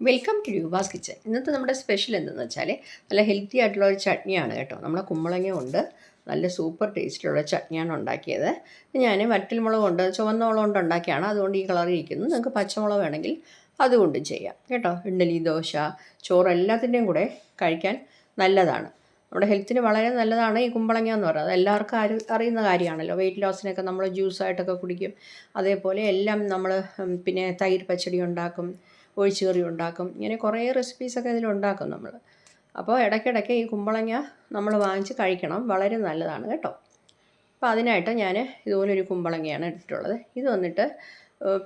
Welcome to Roopa's kitchen ഇന്നത്തെ നമ്മുടെ special എന്തെന്ന് വെച്ചാൽ നല്ല ഹെൽത്തി ആയിട്ടുള്ള ഒരു ചട്നിയാണ് കേട്ടോ. നമ്മുടെ കുമ്പളങ്ങ കൊണ്ട് നല്ല സൂപ്പർ ടേസ്റ്റിലുള്ള ചട്നിയാണ് ഉണ്ടാക്കിയത്. ഞാൻ വറ്റൽമുളക് കൊണ്ട് ചുവന്ന മുളക് കൊണ്ട് ഉണ്ടാക്കിയാണ്. അതുകൊണ്ട് ഈ കളർ ഇരിക്കുന്നത് നിങ്ങൾക്ക് പച്ചമുളക് വേണമെങ്കിൽ അതുകൊണ്ട് ചെയ്യാം കേട്ടോ. ഇഡ്ഡലി ദോശ ചോറ് എല്ലാത്തിന്റെയും കൂടെ കഴിക്കാൻ നല്ലതാണ്. നമ്മുടെ ഹെൽത്തിന് വളരെ നല്ലതാണ് ഈ കുമ്പളങ്ങ എന്ന് പറയുന്നത്. എല്ലാവർക്കും അറി അറിയുന്ന കാര്യമാണല്ലോ. വെയിറ്റ് ലോസിനൊക്കെ നമ്മൾ ജ്യൂസായിട്ടൊക്കെ കുടിക്കും. അതേപോലെ എല്ലാം നമ്മൾ പിന്നെ തൈര് പച്ചടി ഉണ്ടാക്കും. ഒഴിച്ചുകറി ഉണ്ടാക്കും ഇങ്ങനെ കുറേ റെസിപ്പീസൊക്കെ ഇതിലുണ്ടാക്കും നമ്മൾ. അപ്പോൾ ഇടയ്ക്കിടയ്ക്ക് ഈ കുമ്പളങ്ങ നമ്മൾ വാങ്ങിച്ച് കഴിക്കണം. വളരെ നല്ലതാണ് കേട്ടോ. അപ്പോൾ അതിനായിട്ട് ഞാൻ ഇതുപോലൊരു കുമ്പളങ്ങയാണ് എടുത്തിട്ടുള്ളത്. ഇത് വന്നിട്ട്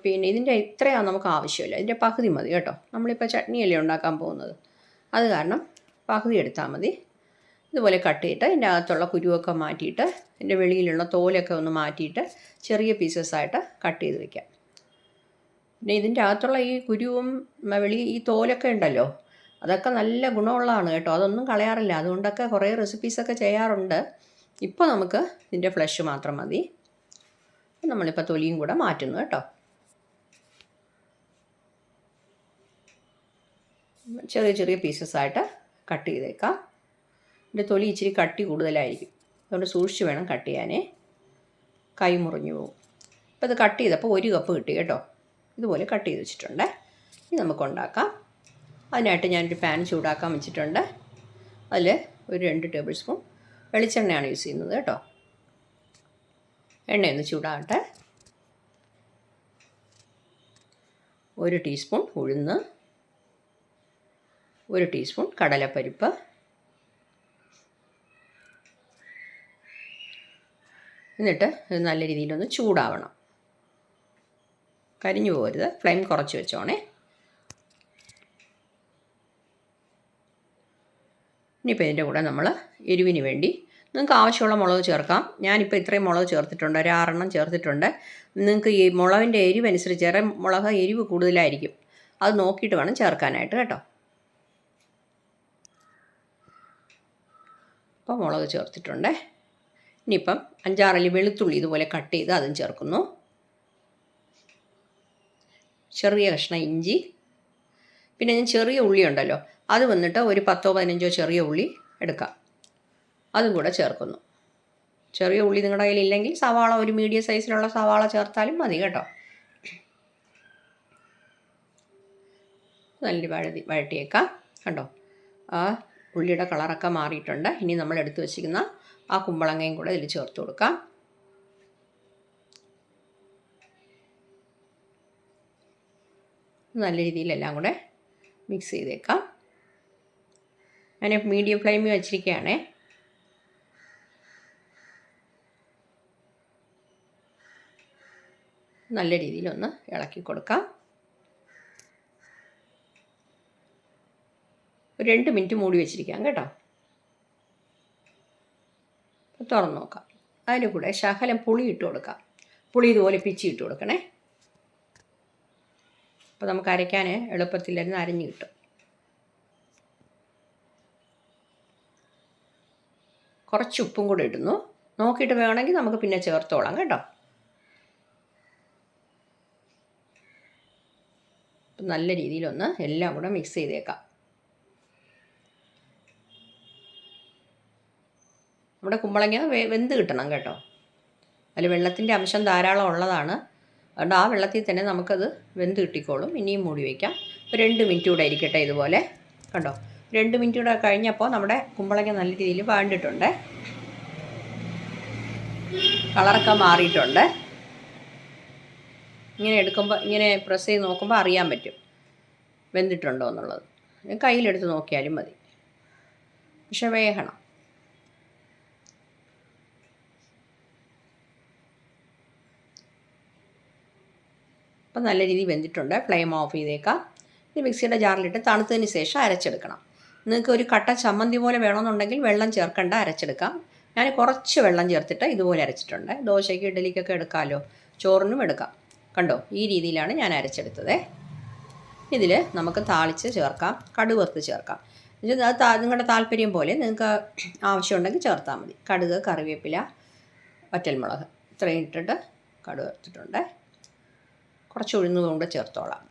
പിന്നെ ഇതിന്റെ ഇത്രയാണ് നമുക്ക് ആവശ്യമില്ല. ഇതിന്റെ പകുതി മതി കേട്ടോ. നമ്മളിപ്പോൾ ചട്നിയല്ലേ ഉണ്ടാക്കാൻ പോകുന്നത്. അത് കാരണം പകുതി എടുത്താൽ മതി. ഇതുപോലെ കട്ട് ചെയ്തിട്ട് ഇതിന്റെ അകത്തുള്ള കുരുവൊക്കെ മാറ്റിയിട്ട് ഇതിന്റെ വെളിയിലുള്ള തോലൊക്കെ ഒന്ന് മാറ്റിയിട്ട് ചെറിയ പീസസ് ആയിട്ട് കട്ട് ചെയ്ത് വെക്കാം. പിന്നെ ഇതിന്റെ അകത്തുള്ള ഈ കുരുവും വെളി ഈ തോലൊക്കെ ഉണ്ടല്ലോ. അതൊക്കെ നല്ല ഗുണമുള്ളതാണ് കേട്ടോ. അതൊന്നും കളയാറില്ല. അതുകൊണ്ടൊക്കെ കുറേ റെസിപ്പീസൊക്കെ ചെയ്യാറുണ്ട്. ഇപ്പോൾ നമുക്ക് ഇതിന്റെ ഫ്ലഷ് മാത്രം മതി. നമ്മളിപ്പോൾ തൊലിയും കൂടെ മാറ്റുന്നു കേട്ടോ. ചെറിയ ചെറിയ പീസസ് ആയിട്ട് കട്ട് ചെയ്തേക്കാം. ഇതിന്റെ തൊലി ഇച്ചിരി കട്ടി കൂടുതലായിരിക്കും. അതുകൊണ്ട് സൂക്ഷിച്ച് വേണം കട്ട് ചെയ്യാനേ. കൈ മുറിഞ്ഞു പോകും. അപ്പോൾ ഇത് കട്ട് ചെയ്തപ്പോൾ ഒരു കപ്പ് കിട്ടി കേട്ടോ. ഇതുപോലെ കട്ട് ചെയ്ത് വെച്ചിട്ടുണ്ട്. ഇനി നമുക്ക് ഉണ്ടാക്കാം അതിനായിട്ട് ഞാനൊരു പാൻ ചൂടാക്കാൻ വെച്ചിട്ടുണ്ട്. അതിൽ ഒരു രണ്ട് ടേബിൾ സ്പൂൺ വെളിച്ചെണ്ണയാണ് യൂസ് ചെയ്യുന്നത് കേട്ടോ. എണ്ണയൊന്ന് ചൂടാകട്ടെ. ഒരു ടീസ്പൂൺ ഉഴുന്ന്. ഒരു ടീസ്പൂൺ കടലപ്പരിപ്പ്. എന്നിട്ട് നല്ല രീതിയിലൊന്ന് ചൂടാവണം. കരിഞ്ഞു പോകരുത്. ഫ്ലെയിം കുറച്ച് വെച്ചോണേ. ഇനിയിപ്പോൾ ഇതിന്റെ കൂടെ നമ്മൾ എരിവിന് വേണ്ടി നിങ്ങൾക്ക് ആവശ്യമുള്ള മുളക് ചേർക്കാം. ഞാനിപ്പോൾ ഇത്രയും മുളക് ചേർത്തിട്ടുണ്ട്. ഒരു ആറെണ്ണം ചേർത്തിട്ടുണ്ട്. നിങ്ങൾക്ക് ഈ മുളകിന്റെ എരിവ് അനുസരിച്ച് ഏറെ മുളക് എരിവ് കൂടുതലായിരിക്കും. അത് നോക്കിയിട്ട് വേണം ചേർക്കാനായിട്ട് കേട്ടോ. അപ്പോൾ മുളക് ചേർത്തിട്ടുണ്ട്. ഇനിയിപ്പം അഞ്ചാറല്ലി വെളുത്തുള്ളി ഇതുപോലെ കട്ട് ചെയ്ത് അതും ചേർക്കുന്നു. ചെറിയ കഷ്ണം ഇഞ്ചി പിന്നെ ഞാൻ ചെറിയ ഉള്ളി ഉണ്ടല്ലോ അത് വന്നിട്ട് ഒരു പത്തോ പതിനഞ്ചോ ചെറിയ ഉള്ളി എടുക്കാം. അതും കൂടെ ചേർക്കുന്നു. ചെറിയ ഉള്ളി നിങ്ങളുടെ കയ്യിൽ ഇല്ലെങ്കിൽ സവാള ഒരു മീഡിയം സൈസിലുള്ള സവാള ചേർത്താലും മതി കേട്ടോ. നല്ല വഴതി വഴട്ടിയേക്കാം കണ്ടോ? ആ ഉള്ളിയുടെ കളറൊക്കെ മാറിയിട്ടുണ്ട്. ഇനി നമ്മൾ എടുത്തു വച്ചിരിക്കുന്ന ആ കുമ്പളങ്ങയും കൂടെ ഇതിൽ ചേർത്ത് കൊടുക്കാം. നല്ല രീതിയിൽ എല്ലാം കൂടെ മിക്സ് ചെയ്തേക്കാം. ഞാൻ മീഡിയം ഫ്ലെയിമിൽ വെച്ചിരിക്കുകയാണേ. നല്ല രീതിയിലൊന്ന് ഇളക്കി കൊടുക്കാം. ഒരു രണ്ട് മിനിറ്റ് മൂടി വെച്ചിരിക്കാം കേട്ടോ. തുറന്നു നോക്കാം. അതിന്റെ കൂടെ ശകലം പുളി ഇട്ട് കൊടുക്കാം. പുളി ഇതുപോലെ പിച്ചി ഇട്ട് കൊടുക്കണേ. അപ്പോൾ നമുക്ക് അരയ്ക്കാൻ തന്നെ അരഞ്ഞു കിട്ടും. കുറച്ച് ഉപ്പും കൂടെ ഇടുന്നു. നോക്കിയിട്ട് വേണമെങ്കിൽ നമുക്ക് പിന്നെ ചേർത്തോളാം കേട്ടോ. നല്ല രീതിയിലൊന്ന് എല്ലാം കൂടെ മിക്സ് ചെയ്തേക്കാം. നമ്മുടെ കുമ്പളങ്ങ വെന്ത് കിട്ടണം കേട്ടോ. അതിൽ വെള്ളത്തിന്റെ അംശം ധാരാളം ഉള്ളതാണ്. അതുകൊണ്ട് ആ വെള്ളത്തിൽ തന്നെ നമുക്കത് വെന്ത് കിട്ടിക്കോളും. ഇനിയും മൂടി വയ്ക്കാം ഒരു രണ്ട് മിനിറ്റ് കൂടെ ഇരിക്കട്ടെ ഇതുപോലെ. കണ്ടോ? രണ്ട് മിനിറ്റ് കൂടെ കഴിഞ്ഞപ്പോൾ നമ്മുടെ കുമ്പളങ്ങ നല്ല രീതിയിൽ വാണ്ടിട്ടുണ്ട്. കളറൊക്കെ മാറിയിട്ടുണ്ട്. ഇങ്ങനെ എടുക്കുമ്പോൾ ഇങ്ങനെ പ്രസ് ചെയ്ത് നോക്കുമ്പോൾ അറിയാൻ പറ്റും വെന്തിട്ടുണ്ടോ എന്നുള്ളത്. കയ്യിലെടുത്ത് നോക്കിയാലും മതി. പക്ഷെ വേഗണം അപ്പം നല്ല രീതിയിൽ വെന്തിട്ടുണ്ട്. ഫ്ലെയിം ഓഫ് ചെയ്തേക്കാം. ഇനി മിക്സിയുടെ ജാറിലിട്ട് തണുത്തതിന് ശേഷം അരച്ചെടുക്കണം. നിങ്ങൾക്ക് ഒരു കട്ട ചമ്മന്തി പോലെ വേണമെന്നുണ്ടെങ്കിൽ വെള്ളം ചേർക്കേണ്ട അരച്ചെടുക്കാം. ഞാൻ കുറച്ച് വെള്ളം ചേർത്തിട്ട് ഇതുപോലെ അരച്ചിട്ടുണ്ട്. ദോശയ്ക്ക് ഇഡലിക്കൊക്കെ എടുക്കാമല്ലോ ചോറിനും എടുക്കാം. കണ്ടോ? ഈ രീതിയിലാണ് ഞാൻ അരച്ചെടുത്തത്. ഇതിൽ നമുക്ക് താളിച്ച് ചേർക്കാം കടുവറുത്ത് ചേർക്കാം. നിങ്ങളുടെ താല്പര്യം പോലെ നിങ്ങൾക്ക് ആവശ്യമുണ്ടെങ്കിൽ ചേർത്താൽ മതി. കടുക് കറിവേപ്പില വറ്റൽമുളക് ഇത്രയും ഇട്ടിട്ട് കടുക് വറുത്തിട്ടുണ്ട്. കുറച്ച് ഉഴുന്നതും കൂടെ ചേർത്തോളാം.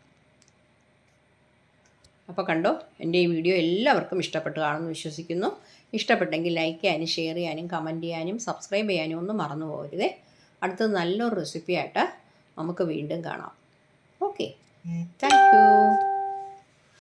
അപ്പോൾ കണ്ടോ എന്റെ ഈ വീഡിയോ എല്ലാവർക്കും ഇഷ്ടപ്പെട്ടു കാണുമെന്ന് വിശ്വസിക്കുന്നു. ഇഷ്ടപ്പെട്ടെങ്കിൽ ലൈക്ക് ചെയ്യാനും ഷെയർ ചെയ്യാനും കമന്റ് ചെയ്യാനും സബ്സ്ക്രൈബ് ചെയ്യാനും ഒന്നും മറന്നു പോകരുതേ. അടുത്ത നല്ലൊരു റെസിപ്പി ആയിട്ട് നമുക്ക് വീണ്ടും കാണാം. Okay thank you